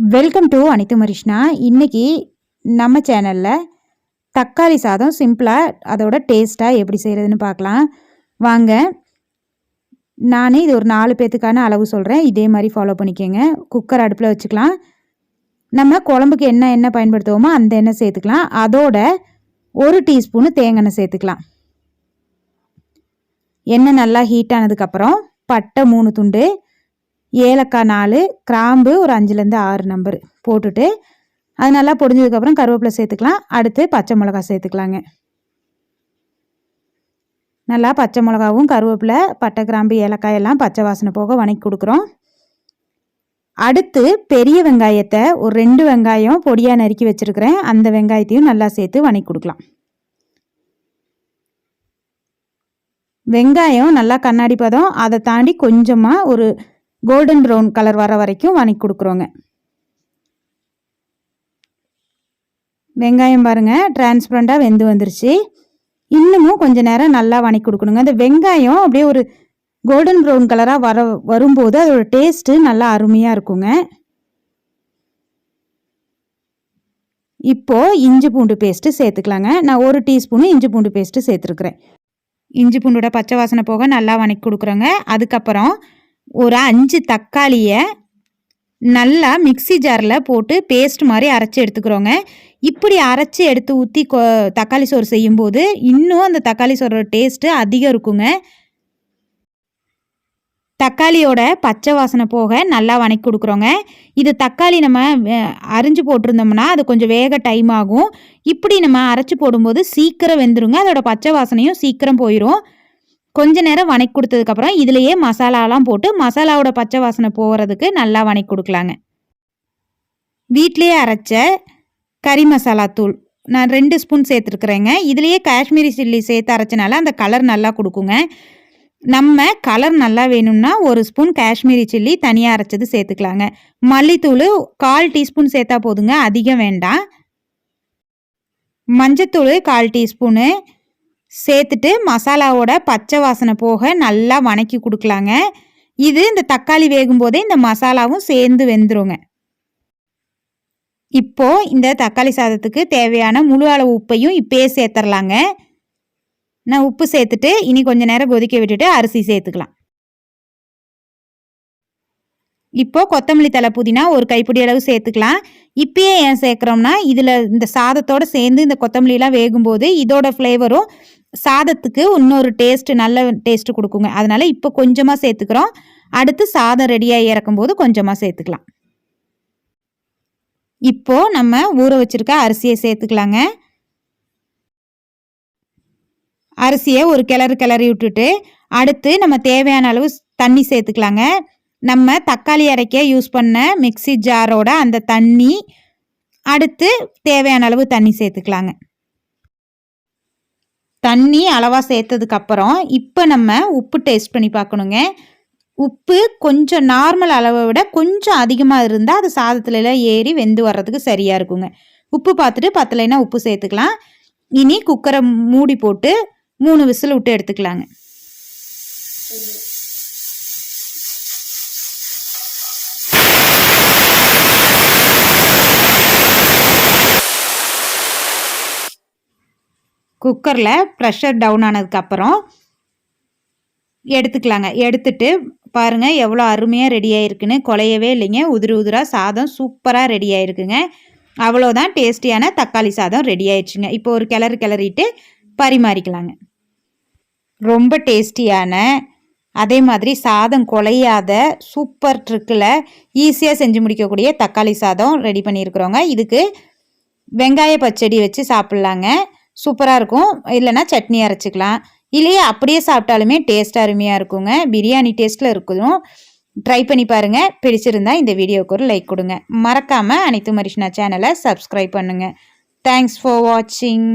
Welcome to அனித்து மரிஷ்ணா இன்னைக்கு நம்ம சேனலில் தக்காளி சாதம் சிம்பிளாக அதோட டேஸ்ட்டாக எப்படி செய்கிறதுன்னு பார்க்கலாம். வாங்க. நான் இது ஒரு நாலு பேத்துக்கான அளவு சொல்கிறேன் இதே மாதிரி ஃபாலோ பண்ணிக்கோங்க. குக்கர் அடுப்பில் வச்சுக்கலாம். நம்ம குழம்புக்கு என்ன எண்ணெய் பயன்படுத்துவோமோ அந்த எண்ணெய் சேர்த்துக்கலாம். அதோட ஒரு டீஸ்பூனு தேங்காய் எண்ணெய் சேர்த்துக்கலாம். எண்ணெய் நல்லா ஹீட் ஆனதுக்கப்புறம் பட்டை மூணு துண்டு ஏலக்காய் நாலு கிராம்பு ஒரு அஞ்சுலேருந்து ஆறு நம்பர் போட்டுட்டு அது நல்லா பொடிஞ்சதுக்கப்புறம் கருவேப்பிலை சேர்த்துக்கலாம். அடுத்து பச்சை மிளகா சேர்த்துக்கலாங்க. நல்லா பச்சை மிளகாவும் கருவேப்பிலை பட்டை கிராம்பு ஏலக்காய் எல்லாம் பச்சை வாசனை போக வணக்கி கொடுக்குறோம். அடுத்து பெரிய வெங்காயத்தை ஒரு ரெண்டு வெங்காயம் பொடியாக நறுக்கி வச்சுருக்கிறேன். அந்த வெங்காயத்தையும் நல்லா சேர்த்து வணக்கி கொடுக்கலாம். வெங்காயம் நல்லா கண்ணாடி பதம். அதை தாண்டி கொஞ்சமாக ஒரு கோல்டன் ப்ரௌன் கலர் வர வரைக்கும் வணக்கி கொடுக்குறோங்க. வெங்காயம் பாருங்கள் டிரான்ஸ்பரண்ட்டாக வெந்து வந்துருச்சு. இன்னமும் கொஞ்சம் நேரம் நல்லா வணக்கி கொடுக்கணுங்க. அந்த வெங்காயம் அப்படியே ஒரு கோல்டன் ப்ரௌன் கலராக வர வரும்போது அதோட டேஸ்ட்டு நல்லா அருமையாக இருக்குங்க. இப்போது இஞ்சி பூண்டு பேஸ்ட்டு சேர்த்துக்கலாங்க. நான் ஒரு டீஸ்பூனு இஞ்சி பூண்டு பேஸ்ட்டு சேர்த்துருக்குறேன். இஞ்சி பூண்டோட பச்சை வாசனை போக நல்லா வணக்கி கொடுக்குறோங்க. அதுக்கப்புறம் ஒரு அஞ்சு தக்காளியை நல்லா மிக்சி ஜாரில் போட்டு பேஸ்ட் மாதிரி அரைச்சி எடுத்துக்கிறோங்க. இப்படி அரைச்சி எடுத்து ஊற்றி கொ தக்காளி சோறு செய்யும்போது இன்னும் அந்த தக்காளி சோறோட டேஸ்ட்டு அதிகம் இருக்குங்க. தக்காளியோட பச்சை வாசனை போக நல்லா வணக்கி கொடுக்குறோங்க. இது தக்காளி நம்ம அரிஞ்சு போட்டிருந்தோம்னா அது கொஞ்சம் வேக டைம் ஆகும். இப்படி நம்ம அரைச்சி போடும்போது சீக்கிரம் வெந்துருங்க. அதோட பச்சை வாசனையும் சீக்கிரம் போயிடும் கொஞ்ச நேரம் வணக்கி கொடுத்ததுக்கப்புறம் இதுலேயே மசாலாலாம் போட்டு மசாலாவோட பச்சை வாசனை போகிறதுக்கு நல்லா வணக்கி கொடுக்கலாங்க. வீட்லேயே அரைச்ச கறி மசாலா தூள் நான் ரெண்டு ஸ்பூன் சேர்த்துருக்குறேங்க. இதுலேயே காஷ்மீரி சில்லி சேர்த்து அரைச்சனால அந்த கலர் நல்லா கொடுக்குங்க. நம்ம கலர் நல்லா வேணும்னா ஒரு ஸ்பூன் காஷ்மீரி சில்லி தனியாக அரைச்சது சேர்த்துக்கலாங்க. மல்லித்தூள் கால் டீஸ்பூன் சேர்த்தா போதுங்க அதிகம் வேண்டாம். மஞ்சத்தூள் கால் டீஸ்பூனு. சேர்த்துட்டு மசாலாவோட பச்சை வாசனை போக நல்லா வணக்கி கொடுக்கலாங்க. இது இந்த தக்காளி வேகும் போதே இந்த மசாலாவும் சேர்ந்து வெந்துருங்க. இப்போ இந்த தக்காளி சாதத்துக்கு தேவையான முழு அளவு உப்பையும் இப்பயே சேர்த்துடலாங்க நான் உப்பு சேர்த்துட்டு இனி கொஞ்ச நேரம் கொதிக்க விட்டுட்டு அரிசி சேர்த்துக்கலாம். இப்போ கொத்தமல்லி தலை புதினா ஒரு கைப்பிடி அளவு சேர்த்துக்கலாம். இப்பயே ஏன் சேர்க்குறோம்னா இதில் இந்த சாதத்தோடு சேர்ந்து இந்த கொத்தமல்லிலாம் வேகும்போது இதோட ஃப்ளேவரும் சாதத்துக்கு இன்னொரு டேஸ்ட்டு நல்ல டேஸ்ட்டு கொடுக்குங்க. அதனால் இப்போ கொஞ்சமாக சேர்த்துக்கிறோம். அடுத்து சாதம் ரெடியாக இறக்கும்போது கொஞ்சமாக சேர்த்துக்கலாம். இப்போ நம்ம ஊற வச்சுருக்க அரிசியை சேர்த்துக்கலாங்க. அரிசியை ஒரு கிளறு கிளறி விட்டுட்டு அடுத்து நம்ம தேவையான அளவு தண்ணி சேர்த்துக்கலாங்க. நம்ம தக்காளி அரைக்க யூஸ் பண்ண மிக்சி ஜாரோட அந்த தண்ணி அடுத்து தேவையான அளவு தண்ணி சேர்த்துக்கலாங்க. தண்ணி அளவாக சேர்த்ததுக்கப்புறம் இப்போ நம்ம உப்பு டேஸ்ட் பண்ணி பார்க்கணுங்க. உப்பு கொஞ்சம் நார்மல் அளவை விட கொஞ்சம் அதிகமாக இருந்தால் அது சாதத்துலலாம் ஏறி வெந்து வர்றதுக்கு சரியாக இருக்குங்க. உப்பு பார்த்துட்டு பத்தலைன்னா உப்பு சேர்த்துக்கலாம். இனி குக்கரை மூடி போட்டு மூணு விசில் விட்டு எடுத்துக்கலாங்க. குக்கரில் ப்ரெஷர் டவுன் ஆனதுக்கப்புறம் எடுத்துக்கலாங்க. எடுத்துட்டு பாருங்கள் எவ்வளோ அருமையாக ரெடி ஆகிருக்குன்னு குலையவே இல்லைங்க. உதிரி உதிராக சாதம் சூப்பராக ரெடி ஆகிருக்குங்க அவ்வளோதான் டேஸ்டியான தக்காளி சாதம் ரெடி ஆயிடுச்சுங்க. இப்போ ஒரு கிளறு கிளறிட்டு பரிமாறிக்கலாங்க. ரொம்ப டேஸ்டியான அதே மாதிரி சாதம் குலையாத சூப்பர் ட்ரிக்கில் ஈஸியாக செஞ்சு முடிக்கக்கூடிய தக்காளி சாதம் ரெடி பண்ணியிருக்கிறோங்க. இதுக்கு வெங்காய பச்சடி வச்சு சாப்பிட்லாங்க. சூப்பராக இருக்கும். இல்லைன்னா சட்னி அரைச்சிக்கலாம். இல்லையே அப்படியே சாப்பிட்டாலுமே டேஸ்ட் அருமையாக இருக்குங்க. பிரியாணி டேஸ்ட்டில் இருக்கும் ட்ரை பண்ணி பாருங்கள் பிடிச்சிருந்தா இந்த வீடியோவுக்கு ஒரு லைக் கொடுங்க. மறக்காமல் அனைத்து மரிஷ்னா சேனலை சப்ஸ்கிரைப் பண்ணுங்கள் தேங்க்ஸ் ஃபார் வாட்சிங்